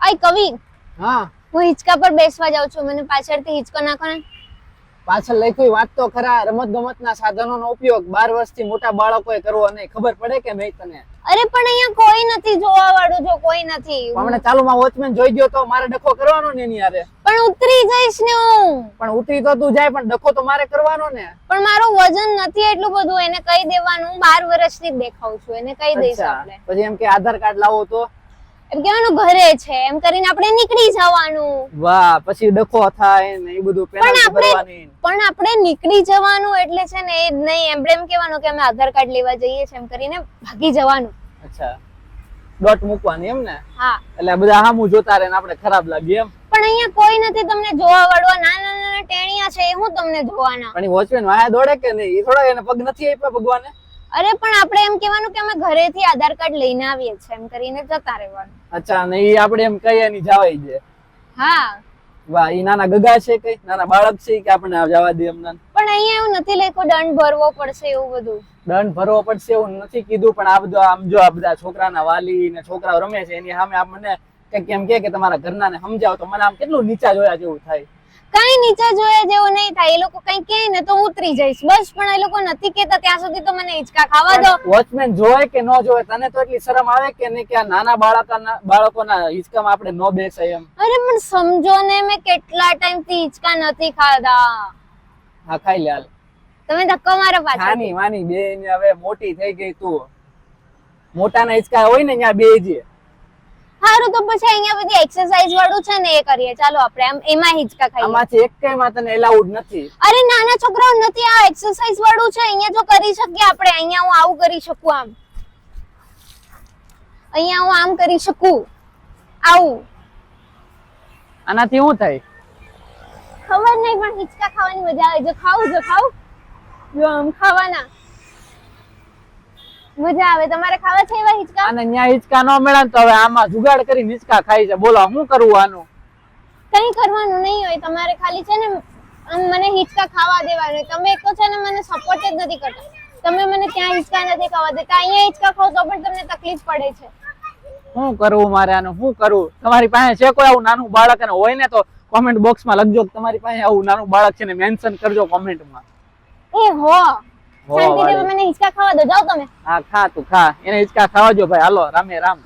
આય કવિ હા. હું હિંચકા પર બેસવા જાઉં છું. મને પાછળથી હિંચકો નાખો ને. પાછળ લખ્યું વાત તો ખરા રમત ગમતના સાધનોનો ઉપયોગ બાર વર્ષથી મોટા બાળકોએ કરવો નહીં. ખબર પડે કે નહીં તને? અરે પણ અહીંયા કોઈ નથી જોવા વાળું જો કોઈ નથી. હમણાં ચાલુમાં વોચમેન જોઈ ગયો તો મારે ડખો કરવાનો ને એની હારે. પણ ઉતરી જઈશ ને હું. પણ ઉતરી તો તું જાય પણ ડખો તો મારે કરવાનો ને. પણ મારું વજન નથી એટલું બધું. એને કહી દેવાનું હું બાર વર્ષથી જ દેખાઉં છું. એને કહી દઈશ આપણે. પછી એમ કે આધાર કાર્ડ લાવો તો? એમ કેવાનું ઘરે છે એમ કરીને આપણે નીકળી જવાનું. વાહ પછી ડખો થાય ને એ બધું પેનલ્ટી આપણે- પણ આપણે નીકળી જવાનું એટલે છે ને એ જ નહીં એમ એમ કહેવાનું કે અમે આધાર કાર્ડ લેવા જઈએ છે એમ કરીને ભાગી જવાનું. અચ્છા. ડોટ મૂકવાની એમ ને? હા. એટલે બધા હા હું જોતા રહે ને આપણે ખરાબ લાગીએ એમ. પણ અહીંયા કોઈ નથી તમને જોવા વાળવા. નાના નાના ટેણિયા છે એ હું તમને જોવાના. પણ વોચમેન વાયા દોડે કે નહીં? એ થોડા એને પગ નથી આપ્યા ભગવાને? અરે પણ આપણે એમ કહેવાનું કે અમે ઘરેથી આધાર કાર્ડ લઈને આવીએ છીએ એમ કરીને જતા રહેવાનું. અચ્છા ને એ આપણે એમ કહીએ ની જવાય છે. હા. વાહ ઈ નાના ગગા છે કઈ? નાના બાળક છે કે આપણે જવા દે એમને પણ અહીંયા એવું નથી લખ્યું દંડ ભરવો પડશે એવું બધું. દંડ ભરવો પડશે એવું નથી કીધું પણ આ બધું આમ જો આ બધા છોકરાના વાલી ને છોકરાઓ રમે છે એની સામે આપણને મને કેમ કે કે તમારા ઘરના ને સમજાવો તો મને આમ કેટલું નીચા જોયા જેવું થાય. કઈ નીચે જોયા જેવું નહીં થાય એ લોકો કઈ કહે ને તો ઉતરી જઈશ. બસ પણ એ લોકો નથી કહેતા ત્યાં સુધી તો મને હિંચકા ખાવા દો. વોચમેન જોવે કે ન જોવે તને તો એટલી શરમ આવે કે નહીં કે આ નાના બાળકોના બાળકોના હિંચકામાં આપણે ન બેસાય એમ? અરે પણ સમજો ને મેં કેટલા ટાઈમથી હિંચકા નથી ખાધા. હા ખાઈ લે હાલ. તમે ધક્કો મારો પાછો નાની વાની બે ને હવે મોટી થઈ ગઈ તું. મોટાના હિંચકા હોય ને ત્યાં બે સારું તો પછી અહીંયા બધી એક્સરસાઇઝ વાળું છે ને એ કરીએ. ચાલો આપણે આમ એમાં હિંચકા ખાઈએ. આમાંથી એક કઈમાં તને એલાઉડ નથી. અરે નાના છોકરાઓ નથી આ એક્સરસાઇઝ વાળું છે અહીંયા જો કરી શકીએ આપણે. અહીંયા હું આવું કરી શકું આમ. અહીંયા હું આમ કરી શકું. આવું. આનાથી શું થાય? ખબર નહીં પણ હિંચકા ખાવાની મજા આવે. જો ખાવું જો ખાવું. જો આમ ખાવાના. મજા આવે તમારે ખાવા છે એવા હિંચકા? અને ન્યા હિંચકા ન મળે તો હવે આમાં જુગાડ કરી હિચકા ખાઈ છે બોલો હું કરવું આનું? કઈ કરવાનું નહીં હોય તમારે ખાલી છે ને મને હિંચકા ખાવા દેવાનું. તમે તો છે ને મને સપોર્ટ જ નથી કરતા. તમે મને ત્યાં હિચકા નથી ખાવા દેતા. અહીંયા હિચકા ખાવ તો પણ તમને તકલીફ પડે છે. શું કરવું મારે આનું? શું કરવું તમારી પાસે છે કોઈ આવું નાનું બાળક? અને હોય ને તો કોમેન્ટ બોક્સમાં લખજો કે તમારી પાસે આવું નાનું બાળક છે ને મેન્શન કરજો કોમેન્ટમાં એ હો, શાંતિથી. મને હિંચકા ખાવા દો જાઓ તમે. હા ખા તું ખા. એને હિંચકા ખાવા જો ભાઈ. હાલો રામે રામ.